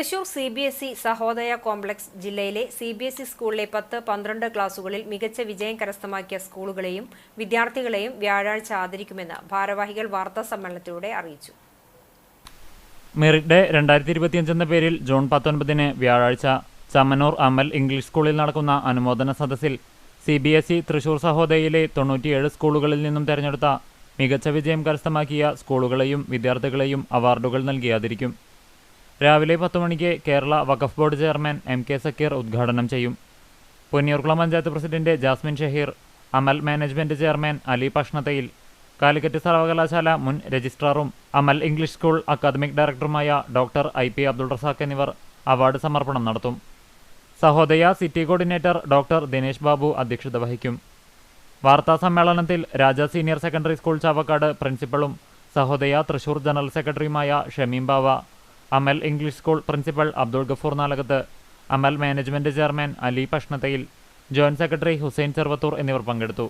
Thrissur C B S E Sahodaya complex ജില്ലയിലെ C B S E സ്കൂളിലെ പത്ത് പന്ത്രണ്ട് ക്ലാസുകളിൽ മികച്ച വിജയം കരസ്ഥമാക്കിയ സ്കൂളുകളെയും വിദ്യാർത്ഥികളെയും വ്യാഴാഴ്ച ആദരിക്കുമെന്ന് ഭാരവാഹികൾ വാർത്താ സമ്മേളനത്തിലൂടെ അറിയിച്ചു. മെറിറ്റ് ഡേ രണ്ടായിരത്തി ഇരുപത്തിയഞ്ച് എന്ന പേരിൽ ജൂൺ പത്തൊൻപതിന് വ്യാഴാഴ്ച ചമ്മനൂർ അമൽ ഇംഗ്ലീഷ് സ്കൂളിൽ നടക്കുന്ന അനുമോദന സദസ്സിൽ C B S E Thrissur സഹോദയയിലെ തൊണ്ണൂറ്റിയേഴ് സ്കൂളുകളിൽ നിന്നും തെരഞ്ഞെടുത്ത മികച്ച വിജയം കരസ്ഥമാക്കിയ സ്കൂളുകളെയും വിദ്യാർത്ഥികളെയും അവാർഡുകൾ നൽകി ആദരിക്കും രാവിലെ പത്ത് മണിക്ക് Kerala Waqf board chairman M K Zakir ഉദ്ഘാടനം ചെയ്യും. Ponniyurkulam panchayat president Jasmin Shaheer Amal management chairman Ali Pashnathayil Calicut സർവകലാശാല മുൻ രജിസ്ട്രാറും അമൽ ഇംഗ്ലീഷ് സ്കൂൾ അക്കാദമിക് ഡയറക്ടറുമായ doctor I P Abdul Razak എന്നിവർ അവാർഡ് സമർപ്പണം നടത്തും. Sahodaya city coordinator doctor Dinesh Babu അധ്യക്ഷത വഹിക്കും. വാർത്താ സമ്മേളനത്തിൽ Raja senior secondary school Chavakkad പ്രിൻസിപ്പളും Sahodaya Thrissur general സെക്രട്ടറിയുമായ Shameem Bava Amal English school principal Abdul Gafoor Nalakath Amal management chairman Ali Pashnathayil joint secretary Hussain Cheruvathur എന്നിവർ പങ്കെടുത്തു.